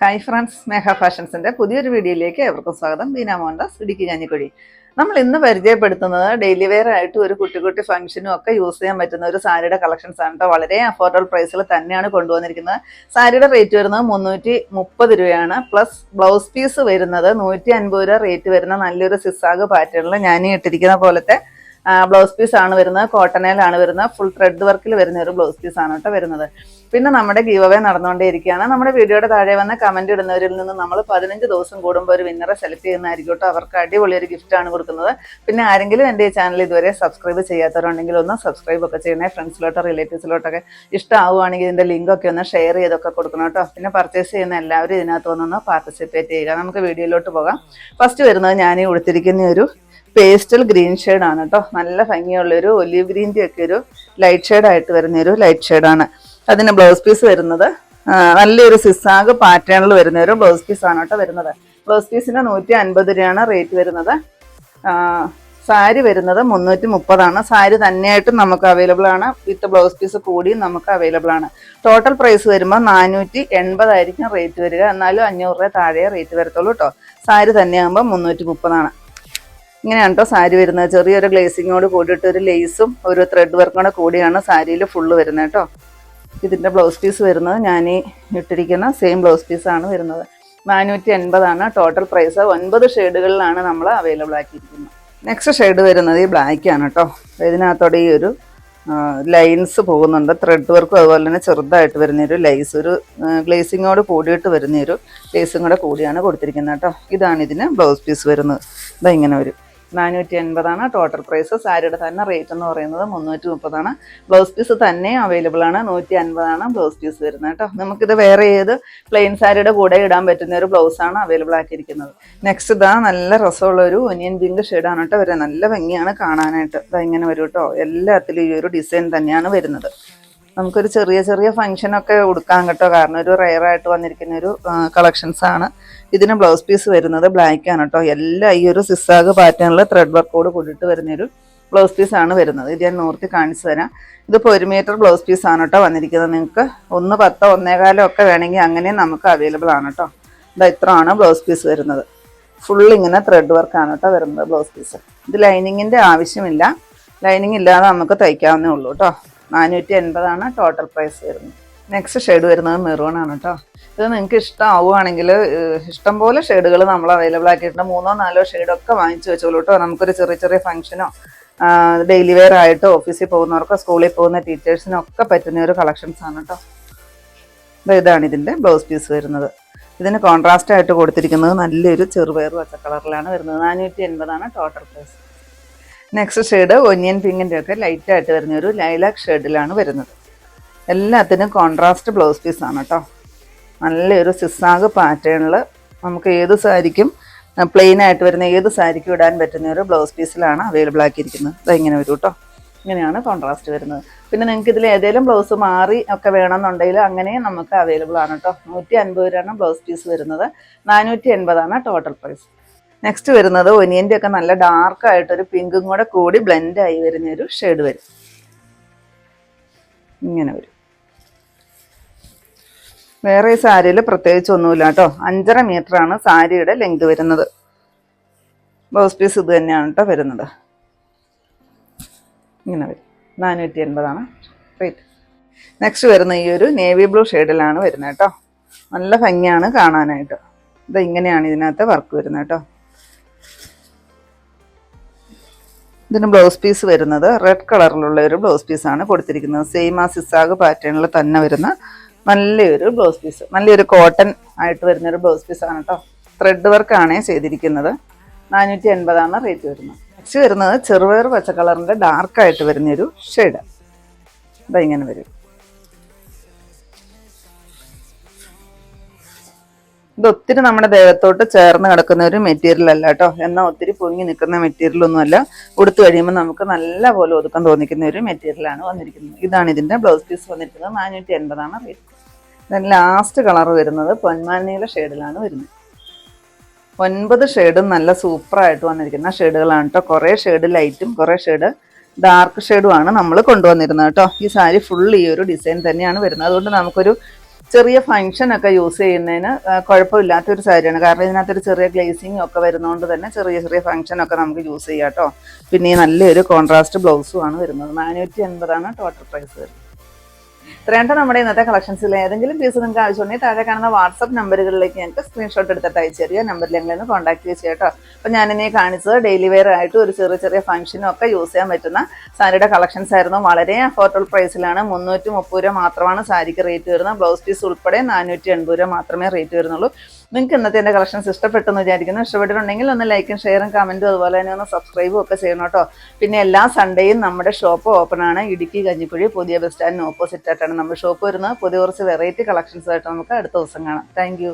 Hi friends സ്നേഹ ഫാഷൻസിന്റെ പുതിയൊരു വീഡിയോയിലേക്ക് ഏവർക്കും സ്വാഗതം. ബീന മോഹൻദാസ് ഇടുക്കി ഞാഞ്ഞിക്കുഴി നമ്മൾ ഇന്ന് പരിചയപ്പെടുത്തുന്നത് ഡെയിലി വെയർ ആയിട്ട് ഒരു കുട്ടി കുട്ടി ഫംഗ്ഷനും ഒക്കെ യൂസ് ചെയ്യാൻ പറ്റുന്ന ഒരു സാരിയുടെ കളക്ഷൻസ് ആണ് കേട്ടോ വളരെ അഫോർഡബിൾ പ്രൈസിൽ തന്നെയാണ് കൊണ്ടുവന്നിരിക്കുന്നത്. സാരിയുടെ റേറ്റ് വരുന്നത് മുന്നൂറ്റി മുപ്പത് രൂപയാണ്. പ്ലസ് ബ്ലൗസ് പീസ് വരുന്നത് നൂറ്റി അൻപത് രൂപ റേറ്റ് വരുന്ന നല്ലൊരു സിസാഗ് പാറ്റേണിൽ ഞാൻ ഇട്ടിരിക്കുന്ന പോലത്തെ ബ്ലൗസ് പീസ് ആണ് വരുന്നത്. ആണ് വരുന്നത്. ഫുൾ ത്രെഡ് വർക്കിൽ വരുന്ന ഒരു ബ്ലൗസ് പീസ് ആണ് കേട്ടോ വരുന്നത്. പിന്നെ നമ്മുടെ ഗീവ് അവേ നടന്നുകൊണ്ടേയിരിക്കുകയാണ്. നമ്മുടെ വീഡിയോയുടെ താഴെ വന്ന് കമന്റ് ഇടുന്നവരിൽ നിന്ന് നമ്മൾ പതിനഞ്ച് ദിവസം കൂടുമ്പോൾ ഒരു വിന്നറെ സെലക്ട് ചെയ്യുന്നതായിരിക്കും കേട്ടോ. അവർക്ക് അടിപൊളി ഒരു ഗിഫ്റ്റ് ആണ് കൊടുക്കുന്നത്. പിന്നെ ആരെങ്കിലും എന്റെ ഈ ചാനൽ ഇതുവരെ സബ്സ്ക്രൈബ് ചെയ്യാത്തവരുണ്ടെങ്കിൽ ഒന്ന് സബ്സ്ക്രൈബ് ഒക്കെ ചെയ്യണേ. ഫ്രണ്ട്സിലോട്ടോ റിലേറ്റീവ്സിലോട്ടൊക്കെ ഇഷ്ടമാവുകയാണെങ്കിൽ ഇതിന്റെ ലിങ്കൊക്കെ ഒന്ന് ഷെയർ ചെയ്തൊക്കെ കൊടുക്കണം കേട്ടോ. പിന്നെ പർച്ചേസ് ചെയ്യുന്ന എല്ലാവരും ഇതിനകത്ത് വന്നൊന്ന് പാർട്ടിസിപ്പേറ്റ് ചെയ്യുക. നമുക്ക് വീഡിയോയിലോട്ട് പോകാം. ഫസ്റ്റ് വരുന്നത് ഞാൻ ഈ ഉടുത്തിരിക്കുന്ന ഒരു പേസ്റ്റൽ ഗ്രീൻ ഷെയ്ഡ് ആണ് കേട്ടോ. നല്ല ഭംഗിയുള്ളൊരു ഒലിവ് ഗ്രീന്റെ ഒക്കെ ഒരു ലൈറ്റ് ഷെയ്ഡ് ആയിട്ട് വരുന്ന ഒരു ലൈറ്റ് ഷെയ്ഡാണ് അതിന് ബ്ലൗസ് പീസ് വരുന്നത്. നല്ലൊരു സിസാഗ് പാറ്റേണിൽ വരുന്ന ഒരു ബ്ലൗസ് പീസ് ആണ് കേട്ടോ വരുന്നത്. ബ്ലൗസ് പീസിന് നൂറ്റി അൻപത് രൂപയാണ് റേറ്റ് വരുന്നത്. സാരി വരുന്നത് മുന്നൂറ്റി മുപ്പതാണ് സാരി തന്നെയായിട്ടും നമുക്ക് അവൈലബിൾ ആണ്. വിത്ത് ബ്ലൗസ് പീസ് കൂടിയും നമുക്ക് അവൈലബിൾ ആണ്. ടോട്ടൽ പ്രൈസ് വരുമ്പോൾ നാനൂറ്റി എൺപതായിരിക്കും റേറ്റ് വരിക. എന്നാലും അഞ്ഞൂറ് രൂപ താഴെ റേറ്റ് വരത്തുള്ളൂ കേട്ടോ. സാരി തന്നെയാകുമ്പോൾ മുന്നൂറ്റി മുപ്പതാണ് ഇങ്ങനെയാണ് കേട്ടോ സാരി വരുന്നത്. ചെറിയൊരു ഗ്ലേസിങ്ങോട് കൂടിയിട്ട് ഒരു ലേസും ഒരു ത്രെഡ് വർക്കും കൂടെ കൂടിയാണ് സാരിയിൽ ഫുള്ള് വരുന്നത് കേട്ടോ ഇതിന്റെ ബ്ലൗസ് പീസ് വരുന്നത് ഞാൻ ഈ ഇട്ടിരിക്കുന്ന സെയിം ബ്ലൗസ് പീസാണ് വരുന്നത്. നാനൂറ്റി എൺപതാണ് ടോട്ടൽ പ്രൈസ് ഒൻപത് ഷെയ്ഡുകളിലാണ് നമ്മൾ അവൈലബിൾ ആക്കിയിരിക്കുന്നത്. നെക്സ്റ്റ് ഷെയ്ഡ് വരുന്നത് ഈ ബ്ലാക്ക് ആണ് കേട്ടോ ഇതിനകത്തോടെ ഈ ഒരു ലൈൻസ് പോകുന്നുണ്ട്. ത്രെഡ് വർക്കും അതുപോലെ തന്നെ ചെറുതായിട്ട് വരുന്ന ഒരു ലൈസ് ഒരു ഗ്ലേസിങ്ങോട് കൂടിയിട്ട് വരുന്ന ഒരു ലേസും കൂടെ കൂടിയാണ് കൊടുത്തിരിക്കുന്നത് കേട്ടോ ഇതാണ് ഇതിന് ബ്ലൗസ് പീസ് വരുന്നത്. ഇതാ ഇങ്ങനെ വരും. നാനൂറ്റി എൺപതാണ് ടോട്ടൽ പ്രൈസ് സാരിയുടെ തന്നെ റേറ്റ് എന്ന് പറയുന്നത് മുന്നൂറ്റി മുപ്പതാണ് ബ്ലൗസ് പീസ് തന്നെ അവൈലബിൾ ആണ്. നൂറ്റി അൻപതാണ് ബ്ലൗസ് പീസ് വരുന്നത് കേട്ടോ. നമുക്കിത് വേറെ ഏത് പ്ലെയിൻ സാരിയുടെ കൂടെ ഇടാൻ പറ്റുന്ന ഒരു ബ്ലൗസാണ് അവൈലബിൾ ആക്കിയിരിക്കുന്നത്. നെക്സ്റ്റ് ഇതാ നല്ല രസമുള്ള ഒരു ഒനിയൻ പിങ്ക് ഷെയ്ഡാണ് കേട്ടോ. വരുന്നത് നല്ല ഭംഗിയാണ് കാണാനായിട്ട്. ഇതാ ഇങ്ങനെ വരും കേട്ടോ. എല്ലാത്തിലും ഈ ഒരു ഡിസൈൻ തന്നെയാണ് വരുന്നത്. നമുക്കൊരു ചെറിയ ചെറിയ ഫംഗ്ഷനൊക്കെ കൊടുക്കാൻ കേട്ടോ. കാരണം ഒരു റെയർ ആയിട്ട് വന്നിരിക്കുന്ന ഒരു കളക്ഷൻസ് ആണ്. ഇതിന് ബ്ലൗസ് പീസ് വരുന്നത് ബ്ലാക്ക് ആണ് കേട്ടോ. എല്ലാം ഈ ഒരു സിസാഗ് പാറ്റേണിൽ ത്രെഡ് വർക്കോട് കൂടിയിട്ട് വരുന്നൊരു ബ്ലൗസ് പീസ് ആണ് വരുന്നത്. ഇത് ഞാൻ നോർത്തി കാണിച്ചു തരാം. ഇതിപ്പോൾ ഒരു മീറ്റർ ബ്ലൗസ് പീസ് ആണ് കേട്ടോ വന്നിരിക്കുന്നത്. നിങ്ങൾക്ക് ഒന്ന് പത്തോ ഒന്നേകാലോ ഒക്കെ വേണമെങ്കിൽ അങ്ങനെ നമുക്ക് അവൈലബിൾ ആണ് കേട്ടോ. ഇതാ ഇത്രയാണ് ബ്ലൗസ് പീസ് വരുന്നത്. ഫുൾ ഇങ്ങനെ ത്രെഡ് വർക്കാണ് കേട്ടോ വരുന്നത് ബ്ലൗസ് പീസ് ഇത് ലൈനിങ്ങിന്റെ ആവശ്യമില്ല. ലൈനിങ് ഇല്ലാതെ നമുക്ക് തയ്ക്കാവുന്നേ ഉള്ളൂ കേട്ടോ. നാനൂറ്റി എൺപതാണ് ടോട്ടൽ പ്രൈസ് വരുന്നത്. നെക്സ്റ്റ് ഷെയ്ഡ് വരുന്നത് മെറൂൺ ആണ് കേട്ടോ ഇത് നിങ്ങൾക്ക് ഇഷ്ടമാവുകയാണെങ്കിൽ ഇഷ്ടംപോലെ ഷെയ്ഡുകൾ നമ്മൾ അവൈലബിൾ ആക്കിയിട്ടുണ്ട്. മൂന്നോ നാലോ ഷെയ്ഡൊക്കെ വാങ്ങിച്ചു വെച്ചോളൂ കേട്ടോ നമുക്കൊരു ചെറിയ ചെറിയ ഫംഗ്ഷനോ ഡെയിലി വെയർ ആയിട്ട് ഓഫീസിൽ പോകുന്നവർക്കോ സ്കൂളിൽ പോകുന്ന ടീച്ചേഴ്സിനൊക്കെ പറ്റുന്ന ഒരു കളക്ഷൻസ് ആണ് കേട്ടോ ഇതാണ് ഇതിന്റെ ബ്ലൗസ് പീസ് വരുന്നത്. ഇതിന് കോൺട്രാസ്റ്റ് ആയിട്ട് കൊടുത്തിരിക്കുന്നത് നല്ലൊരു ചെറുപയർ പച്ച കളറിലാണ് വരുന്നത്. നാനൂറ്റി എൺപതാണ് total price next shade onion പിങ്കിന്റെ ഒക്കെ ലൈറ്റ് ആയിട്ട് വരുന്ന ഒരു ലൈലാക്ക് ഷെയ്ഡിലാണ് വരുന്നത്. എല്ലാത്തിനും കോൺട്രാസ്റ്റ് ബ്ലൗസ് പീസ് ആണ് കേട്ടോ നല്ലൊരു സിസാഗ് പാറ്റേണിൽ നമുക്ക് ഏത് സാരിക്കും പ്ലെയിൻ ആയിട്ട് വരുന്ന ഏത് സാരിക്കും ഇടാൻ പറ്റുന്ന ഒരു ബ്ലൗസ് പീസിലാണ് അവൈലബിൾ ആക്കിയിരിക്കുന്നത്. ഇത് ഇങ്ങനെ വരും കേട്ടോ ഇങ്ങനെയാണ് കോൺട്രാസ്റ്റ് വരുന്നത്. പിന്നെ നിങ്ങൾക്ക് ഇതിൽ ഏതെങ്കിലും ബ്ലൗസ് മാറി ഒക്കെ വേണമെന്നുണ്ടെങ്കിൽ അങ്ങനെയും നമുക്ക് അവൈലബിൾ ആണ് കേട്ടോ നൂറ്റി അൻപത് രൂപയാണ് ബ്ലൗസ് പീസ് വരുന്നത്. നാനൂറ്റി എൺപതാണ് ടോട്ടൽ പ്രൈസ് നെക്സ്റ്റ് വരുന്നത് ഒനിയന്റെ ഒക്കെ നല്ല ഡാർക്ക് ആയിട്ടൊരു പിങ്കും കൂടെ കൂടി ബ്ലെൻഡ് ആയി വരുന്ന ഒരു ഷെയ്ഡ് വരും. ഇങ്ങനെ വരും. വേറെ ഈ സാരിയിൽ പ്രത്യേകിച്ച് ഒന്നുമില്ല കേട്ടോ. അഞ്ചര മീറ്റർ ആണ് സാരിയുടെ ലെങ്ത് വരുന്നത്. ബ്ലൗസ് പീസ് ഇത് തന്നെയാണ് കേട്ടോ വരുന്നത്. ഇങ്ങനെ വരും. നാനൂറ്റി എൺപതാണ് റേറ്റ് നെക്സ്റ്റ് വരുന്ന ഈ ഒരു നേവി ബ്ലൂ ഷെയ്ഡിലാണ് വരുന്നത് കേട്ടോ. നല്ല ഭംഗിയാണ് കാണാനായിട്ട്. ഇത് ഇങ്ങനെയാണ് ഇതിനകത്ത് വർക്ക് വരുന്നത് കേട്ടോ. ഇതിന് ബ്ലൗസ് പീസ് വരുന്നത്. റെഡ് കളറിലുള്ള ഒരു ബ്ലൗസ് പീസാണ് കൊടുത്തിരിക്കുന്നത്. സെയിം ആ സിസാഗ് പാറ്റേണിൽ തന്നെ വരുന്ന നല്ലൊരു ബ്ലൗസ് പീസ് നല്ലൊരു കോട്ടൺ ആയിട്ട് വരുന്നൊരു ബ്ലൗസ് പീസാണ് കേട്ടോ ത്രെഡ് വർക്കാണ് ചെയ്തിരിക്കുന്നത്. നാനൂറ്റി എൺപതാണ് റേറ്റ് വരുന്നത്. നെക്സ്റ്റ് വരുന്നത് ചെറുപയർ പച്ച കളറിന്റെ ഡാർക്കായിട്ട് വരുന്നൊരു ഷെയ്ഡ് ഇങ്ങനെ വരും. ഇത് ഒത്തിരി നമ്മുടെ ദേഹത്തോട്ട് ചേർന്ന് കിടക്കുന്ന ഒരു മെറ്റീരിയൽ അല്ല കേട്ടോ എന്നാൽ ഒത്തിരി പൊങ്ങി നിൽക്കുന്ന മെറ്റീരിയൽ ഒന്നുമല്ല. ഉടുത്തു കഴിയുമ്പോൾ നമുക്ക് നല്ല പോലെ ഒതുക്കം തോന്നിക്കുന്ന ഒരു മെറ്റീരിയലാണ് വന്നിരിക്കുന്നത്. ഇതാണ് ഇതിന്റെ ബ്ലൗസ് പീസ് വന്നിരിക്കുന്നത്. നാനൂറ്റി എൺപതാണ് റേറ്റ് ദെൻ ലാസ്റ്റ് കളർ വരുന്നത് പൊന്മാനീല ഷെയ്ഡിലാണ് വരുന്നത്. ഒൻപത് ഷെയ്ഡും നല്ല സൂപ്പറായിട്ട് വന്നിരിക്കുന്ന ഷെയ്ഡുകളാണ് കേട്ടോ കുറേ ഷെയ്ഡ് ലൈറ്റും കുറേ ഷെയ്ഡ് ഡാർക്ക് ഷെയ്ഡുമാണ് നമ്മൾ കൊണ്ടുവന്നിരുന്നത് കേട്ടോ ഈ സാരി ഫുൾ ഈ ഒരു ഡിസൈൻ തന്നെയാണ് വരുന്നത്. അതുകൊണ്ട് നമുക്കൊരു ചെറിയ ഫംഗ്ഷൻ ഒക്കെ യൂസ് ചെയ്യുന്നതിന് കുഴപ്പമില്ലാത്തൊരു സാരിയാണ് കാരണം ഇതിനകത്തൊരു ചെറിയ ഗ്ലേസിങ് ഒക്കെ വരുന്നതുകൊണ്ട് തന്നെ ചെറിയ ചെറിയ ഫംഗ്ഷൻ ഒക്കെ നമുക്ക് യൂസ് ചെയ്യാം കേട്ടോ പിന്നെ ഈ നല്ലൊരു കോൺട്രാസ്റ്റ് ബ്ലൗസും ആണ് വരുന്നത്. നാനൂറ്റി എൺപതാണ് ടോട്ടൽ പ്രൈസ് വരുന്നത്. ഇത്രയാണ്ട് നമ്മുടെ ഇന്നത്തെ കളക്ഷൻസിൽ ഏതെങ്കിലും പീസ് നിങ്ങൾക്ക് ആവശ്യമുണ്ടെങ്കിൽ താഴെ കാണുന്ന വാട്സപ്പ് നമ്പറുകളിലേക്ക് ഞങ്ങൾക്ക് സ്ക്രീൻഷോട്ട് എടുത്തിട്ട് അയച്ചു തരിക. നമ്പറിൽ ഞങ്ങളൊന്ന് കോൺടാക്ട് ചെയ്യുക കേട്ടോ. അപ്പോൾ ഞാനിനി കാണിച്ചത് ഡെയിലി വെയർ ആയിട്ട് ഒരു ചെറിയ ചെറിയ ഫംഗ്ഷനും ഒക്കെ യൂസ് ചെയ്യാൻ പറ്റുന്ന സാരിയുടെ കളക്ഷൻസ് ആയിരുന്നു. വളരെ അഫോർഡബിൾ പ്രൈസിലാണ് മുന്നൂറ്റി മുപ്പത് രൂപ മാത്രമാണ് സാരിക്ക് റേറ്റ് വരുന്നത്. ബ്ലൗസ് പീസ് ഉൾപ്പെടെ നാനൂറ്റി എൺപത് രൂപ മാത്രമേ റേറ്റ് വരുന്നുള്ളൂ. നിങ്ങൾക്ക് ഇന്നത്തെ എന്റെ കളക്ഷൻസ് ഇഷ്ടപ്പെട്ടെന്ന് വിചാരിക്കുന്നു. ഇഷ്ടപ്പെട്ടിട്ടുണ്ടെങ്കിൽ ഒന്ന് ലൈക്കും ഷെയറും കമന്റും അതുപോലെ തന്നെ ഒന്ന് സബ്സ്ക്രൈബും ഒക്കെ ചെയ്യണം കേട്ടോ. പിന്നെ എല്ലാ സൺഡേയും നമ്മുടെ ഷോപ്പ് ഓപ്പൺ ആണ്. ഇടുക്കി കഞ്ഞിക്കുഴി പുതിയ ബസ് സ്റ്റാൻഡിന് ഓപ്പോസിറ്റ് ആയിട്ടാണ് നമ്മുടെ ഷോപ്പ് വരുന്നത്. പുതിയ കുറച്ച് വെറൈറ്റി കളക്ഷൻസ് ആയിട്ട് നമുക്ക് അടുത്ത ദിവസം കാണാം. താങ്ക്